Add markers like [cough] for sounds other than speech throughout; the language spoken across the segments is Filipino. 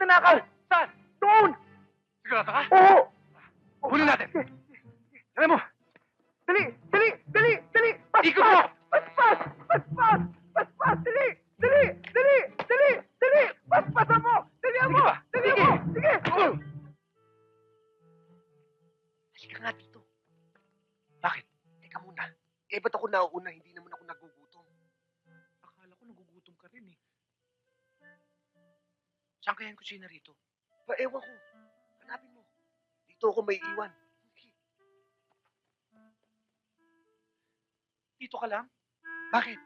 magnanakaw! Saan? Doon! Sigurado ka? Oo! Huli natin. Alam mo, Dali! Dali! Dali! Dali! Paspas! Ikot mo! Paspas! Paspas! Paspas! Dali! Dali! Dali! Dali! Dali! Paspasan mo! Dali mo! Dali mo! Sige! Halika nga dito. Bakit? Teka muna. Eh, ba't ako nauuna? Hindi naman Saan kaya yung kusina rito? Ba, ko. Hanapin mo. Dito ako may iwan. Dito ka lang? Bakit?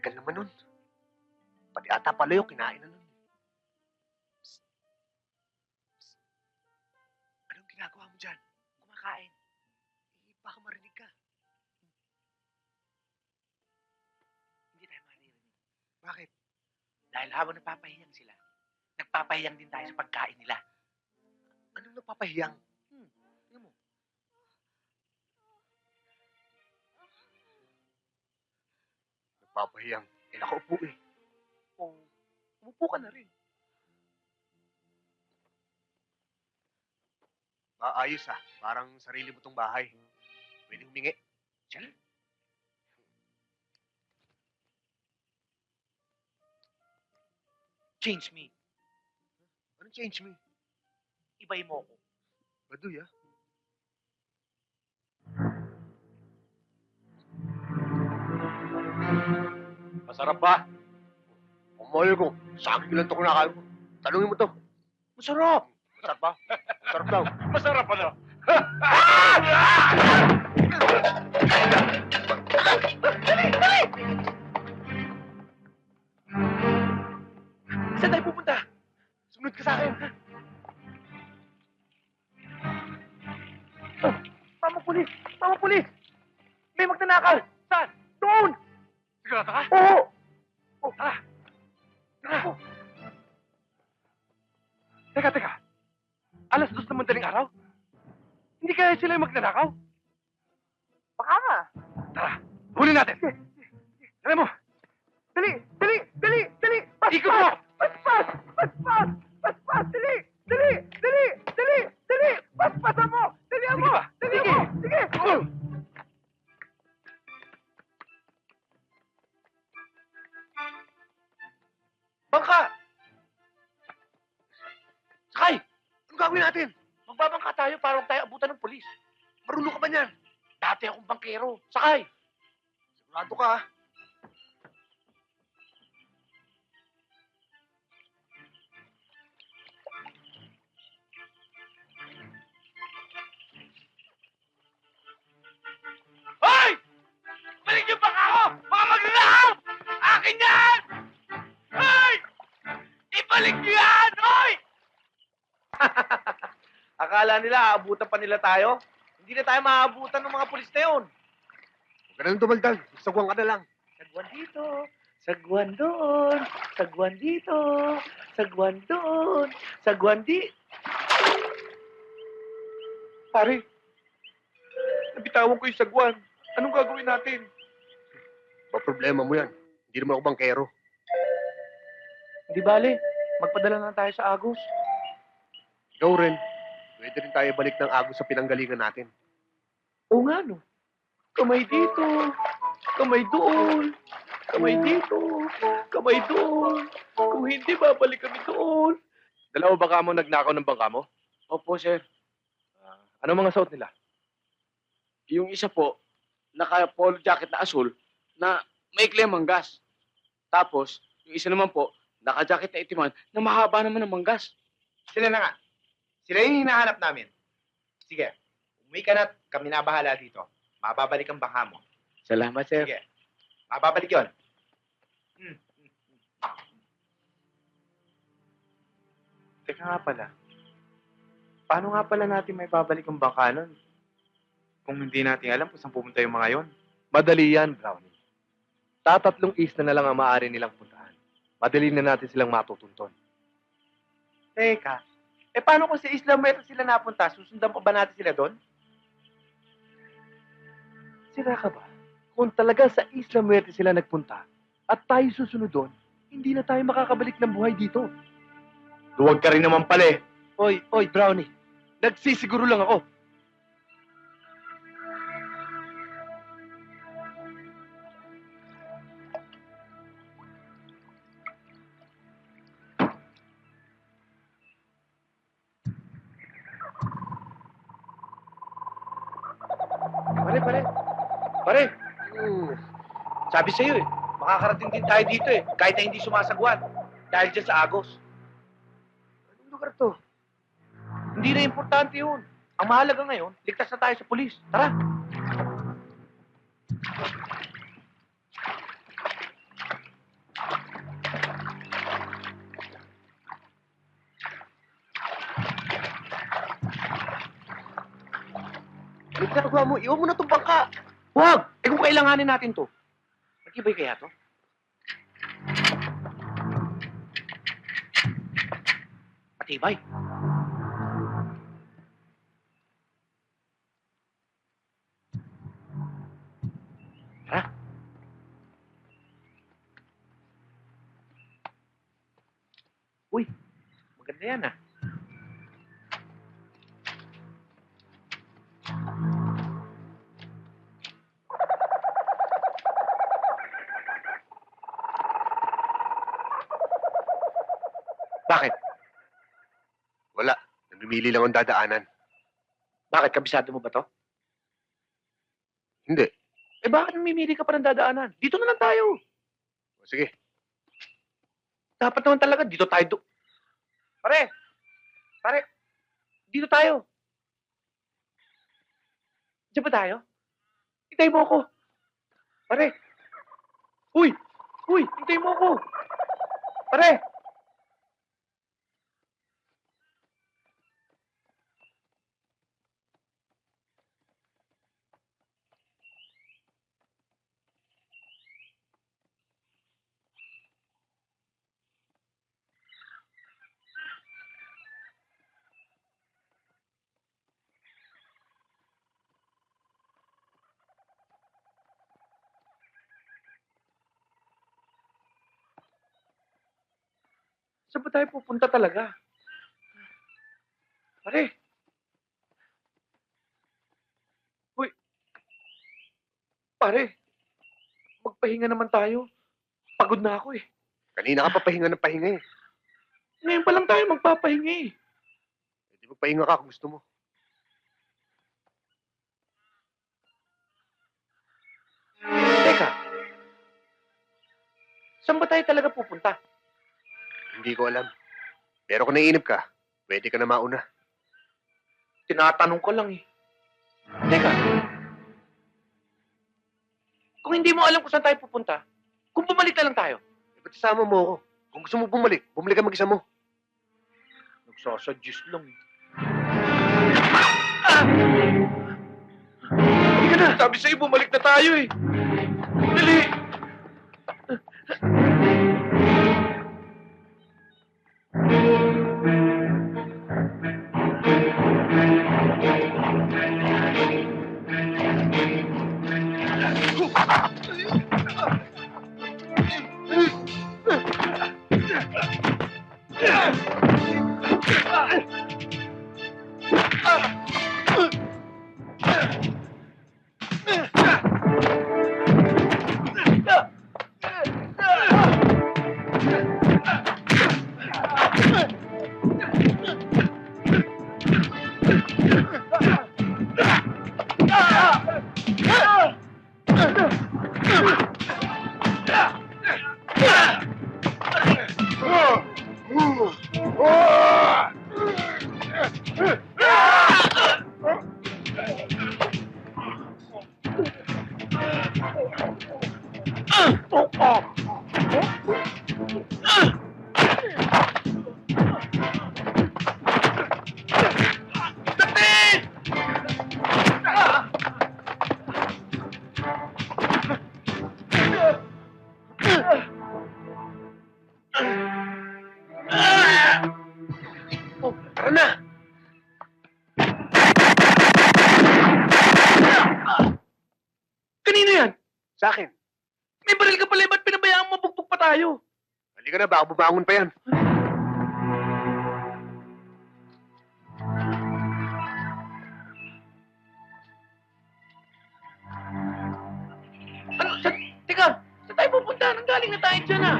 Tagal naman nun. Pati ata pala yung kinain na nun. Psst. Psst. Anong ginagawa mo dyan? Kumakain. Eh, baka marinig ka. Hindi tayo maririnig. Bakit? Dahil habang nagpapahiyang sila, nagpapahiyang din tayo sa pagkain nila. Anong napapahiyang? Napapahiyang. Eh, nakaupo eh. O, umupo ka na rin. Maayos ah. Parang sarili mo tong bahay. Pwede humingi. Diyan. Change me. Anong change me? Ibay mo ko. Baduy ah. Masarap ba? Kumayo ko. Saging lang ito kinakain ko. Tanungin mo to. Masarap. Masarap ba? Masarap daw. [laughs] Masarap ano? [laughs] Baka nga! Tara, huli natin. [laughs] Alam mo, Dali! Dali! Dali! Dali! Paspas! Ikot mo! Paspas! Paspas! Paspas! Dali! Dali! Dali! Dali! Dali! Paspasan mo! Dali Sige mo! Dali Sige. mo! Sige! Oh! Bangka! Sakay! Anong gagawin natin? Magbabangka tayo para huwag tayo abutan ng polis. Marunong ka ba niyan? Dati akong bangkero. Sakay! Sigurado ka. Hoy! Balik niyo bangka ko! Mga magnanakaw! Akin yan! Hoy! Ibalik niyo yan! Hoy! [laughs] Akala nila aabutan pa nila tayo? Hindi na tayo maaabutan ng mga pulis na yun. Huwag ka na lang dumaldal. Sagwang ka na lang. Sagwan dito, sagwan doon, sagwan dito, sagwan doon, sagwan di... Pare, nabitawan ko yung sagwan. Anong gagawin natin? Ba problema mo yan? Hindi naman ako bangkero. Hindi bale, magpadala na tayo sa Agos. Ikaw rin. Pwede rin tayo balik ng agos sa pinanggalingan natin. Oo nga no. Kamay dito, kamay doon, kamay dito, kamay doon. Kung hindi, babalik kami doon. Dalawa baka mo nagnakaw ng bangka mo? Opo, sir. Ano mga suot nila? Yung isa po, naka-polo jacket na asul na maikli ang manggas. Tapos, yung isa naman po, naka-jacket na itiman na mahaba naman ang manggas. Sila na nga. Sila yung hinahanap namin. Sige, Umuwi ka na at kami na bahala dito. Mababalik ang bangka mo. Salamat, sir. Sige. Mababalik yon. Teka nga pala. Paano nga pala natin may babalik ang bangka nun? Kung hindi natin alam kung saan pupunta yung mga yon. Madali yan, Brownie. Tatatlong isla na lang ang maaari nilang puntahan. Madali na natin silang matutunton. Teka. Eh paano kung sa Isla Muerta sila napunta? Susundan pa ba natin sila doon? Sira ka ba? Kung talaga sa Isla Muerte sila nagpunta at tayo susunod doon, hindi na tayo makakabalik ng buhay dito. Duwag ka rin naman pala eh. Oy, oy, Brownie. Nagsisiguro lang ako. Pare. Hmm. Sabi sa'yo eh. Makakarating din tayo dito eh. Kahit na hindi sumasagwan. Dahil dyan sa Agos. Anong lugar to? Hindi na importante yun. Ang mahalaga ngayon, ligtas na tayo sa pulis. Tara. Ginagawa mo? Iwan mo na itong bangka. Huwag! Eh kung kailanganin natin to. Nag-ibay kaya to? Matibay. Tara. Uy, maganda yan ah. Bakit? Wala. Namimili lang ang dadaanan. Bakit? Kabisado mo ba to? Hindi. Eh bakit namimili ka pa ng dadaanan? Dito na lang tayo. O, sige. Dapat naman talaga dito tayo. Du- Pare! Pare! Dito tayo. Diyan ba tayo? Hintay mo ako. Pare! Uy! Uy! Hintay mo ako. Pare! Saan ba tayo pupunta talaga? Pare! Uy! Pare! Magpahinga naman tayo. Pagod na ako eh. Kanina ka pa pahinga ng pahinga eh. Ngayon pa lang tayo magpapahinga eh. Hindi magpahinga ka kung gusto mo. Teka. Saan ba tayo talaga pupunta? Hindi ko alam. Pero kung naiinip ka, pwede ka na mauna. Tinatanong ko lang eh. Teka. Kung hindi mo alam kung saan tayo pupunta, kung bumalik na lang tayo. Eh, ba't isama mo ako? Kung gusto mo bumalik, bumalik ka mag-isa mo. Nagsasuggest lang eh. Ah! Halika na! Sabi sa'yo, bumalik na tayo eh. Tara na! Kanino yan? Sa akin. Pala, ba't pinabayaan mo mabugbog pa tayo? Halika na, baka bumangon pa yan. Ano, sa, teka, saan tayo pupunta? Nang galing na tayo dyan ah.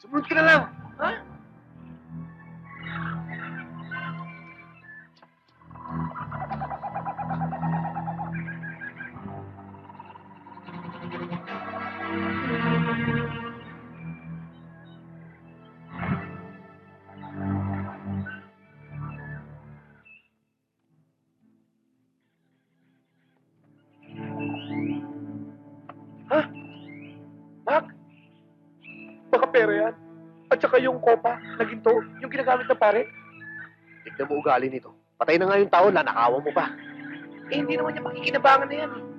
Sumunod ka na lang. Ha? Ha? Mac? Baka pera yan. At saka yung kopa na ginto, yung ginagamit ng pare. Tignan mo ugali nito. Patay na nga yung tao, nanakawan mo pa. Eh, hindi naman niya makikinabangan na yan. eh.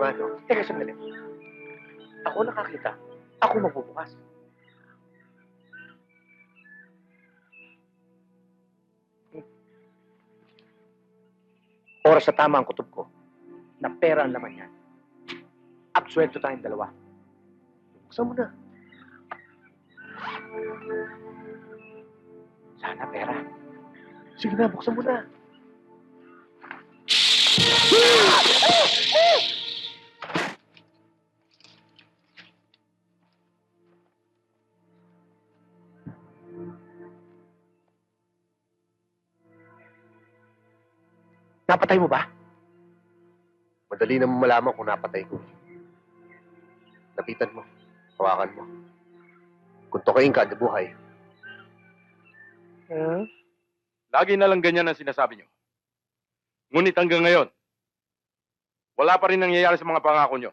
Nga, no? Teka, sandali. Ako nakakita. Ako magbubukas. Hmm. Oras sa tama ang kutob ko na pera ang laman yan. Absuelto tayong dalawa. Buksan mo na. Sana pera. Sige na, buksan mo na. Napatay mo ba? Madali na malaman kung napatay ko. Lapitan mo. Hawakan mo. Kung tukayin ka, buhay. Hmm? Lagi na lang ganyan ang sinasabi nyo. Ngunit hanggang ngayon, wala pa rin nangyayari sa mga pangako nyo.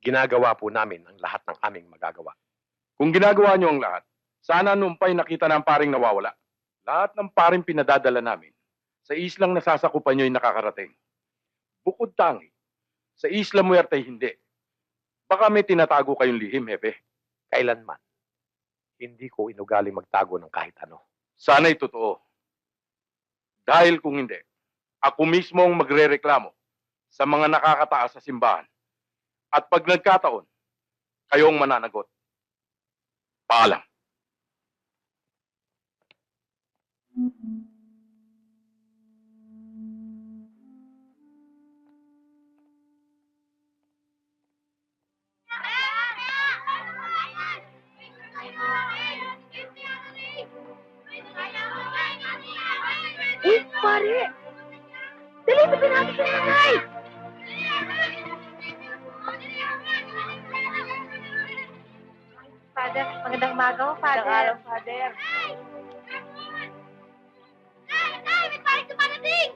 Ginagawa po namin ang lahat ng aming magagawa. Kung ginagawa nyo ang lahat, sana noong pa'y nakita na ang paring nawawala. Lahat ng paring pinadadala namin, sa islang nasasakupan nyo'y nakakarating. Bukod tangi, sa Isla Muerte hindi. Baka may tinatago kayong lihim, hepe. Kailanman, hindi ko inugali magtago ng kahit ano. Sana'y totoo. Dahil kung hindi, ako mismo ang magrereklamo sa mga nakakataas sa simbahan. At pag nagkataon, kayong mananagot. Paalam. Uy, pare! Dali, sabi natin nanay! Father, magandang umaga po, Father. Magandang araw, Father. Camaradinho!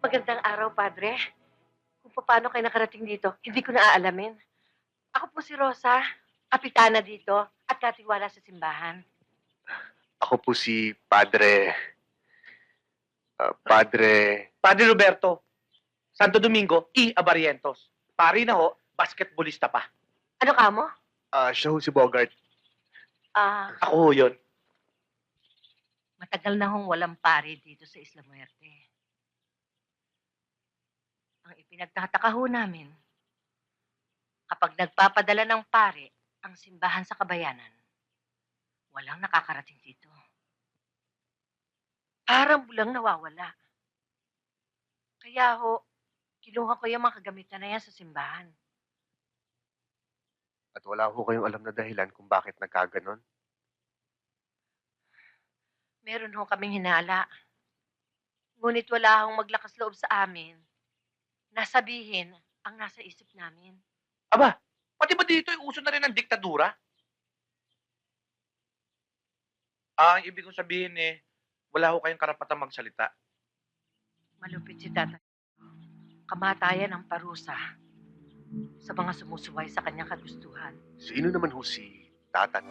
Magandang araw, Padre. Kung paano kayo nakarating dito, hindi ko na aalamin. Ako po si Rosa, kapitana dito at katiwala sa simbahan. Ako po si Padre... ah, Padre... Padre Roberto, Santo Domingo, E. Abarientos. Pari na ho, basketballista pa. Ano ka mo? ah siya ho si Bogart. Ah, Ako ho yun. matagal na hong walang pare dito sa Isla Muerte. Ang ipinagtataka ho namin, kapag nagpapadala ng pare ang simbahan sa kabayanan, walang nakakarating dito. Parang bulang nawawala. Kaya ho, kinuha ko yung mga kagamitan na yan sa simbahan. At wala ho kayong alam na dahilan kung bakit nagkaganon. Meron ho kaming hinala. Ngunit wala hong maglakas loob sa amin nasabihin ang nasa isip namin. Aba, pati ba dito ay uso na rin ang diktadura? Ah, ang ibig kong sabihin eh, wala ho kayong karapatang magsalita. Malupit si Tata. Kamatayan ang parusa sa mga sumusuway sa kanyang kagustuhan. Sino naman ho si Tatan?